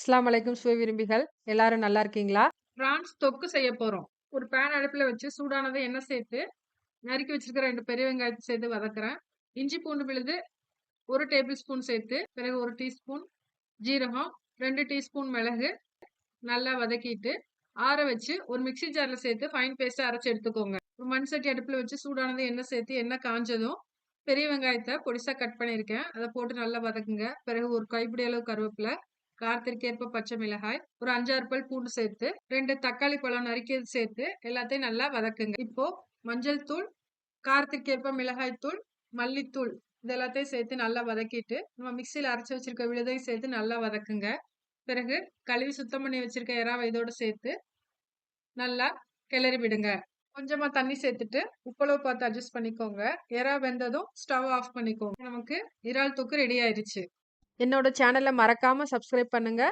இஸ்லாம் அலைக்கும் சுவை விரும்பிகள் எல்லாரும் நல்லா இருக்கீங்களா? பிரான்ஸ் தொக்கு செய்ய போறோம். ஒரு பேன் அடுப்புல வச்சு சூடானதை எண்ணெய் சேர்த்து, நறுக்கி வச்சிருக்கிற ரெண்டு பெரிய வெங்காயத்தை சேர்த்து வதக்குறேன். இஞ்சி பூண்டு விழுது ஒரு டேபிள் ஸ்பூன் சேர்த்து, பிறகு ஒரு டீஸ்பூன் ஜீரகம், ரெண்டு டீஸ்பூன் மிளகு நல்லா வதக்கிட்டு, ஆற வச்சு ஒரு மிக்ஸி ஜாரில் சேர்த்து ஃபைன் பேஸ்ட்டாக அரைச்சி எடுத்துக்கோங்க. ஒரு மண் சட்டி அடுப்பில் வச்சு சூடானது எண்ணெய் சேர்த்து, எண்ணெய் காஞ்சதும் பெரிய வெங்காயத்தை பொடிசா கட் பண்ணியிருக்கேன். அதை போட்டு நல்லா வதக்குங்க. பிறகு ஒரு கைப்பிடி அளவு கருவேப்பில, காரத்திற்கேற்ப பச்சை மிளகாய், ஒரு 5, 6 பல் பூண்டு சேர்த்து, ரெண்டு தக்காளி பழம் நறுக்கியது சேர்த்து எல்லாத்தையும் நல்லா வதக்குங்க. இப்போ மஞ்சள் தூள், காரத்திற்கேற்ப மிளகாய் தூள், மல்லித்தூள் இது எல்லாத்தையும் சேர்த்து நல்லா வதக்கிட்டு, நம்ம மிக்சியில் அரைச்சி வச்சிருக்க விழுதையும் சேர்த்து நல்லா வதக்குங்க. பிறகு கழுவி சுத்தம் பண்ணி வச்சிருக்க எறாவ இதோட சேர்த்து, நல்லா கிளறி விடுங்க. கொஞ்சமா தண்ணி சேர்த்துட்டு, உப்பளவு பார்த்து அட்ஜஸ்ட் பண்ணிக்கோங்க. எறா வெந்ததும் ஸ்டவ் ஆஃப் பண்ணிக்கோங்க. நமக்கு இறால் தொக்கு ரெடி ஆயிருச்சு. என்னோட சேனலை மறக்காமல் சப்ஸ்கிரைப் பண்ணுங்க.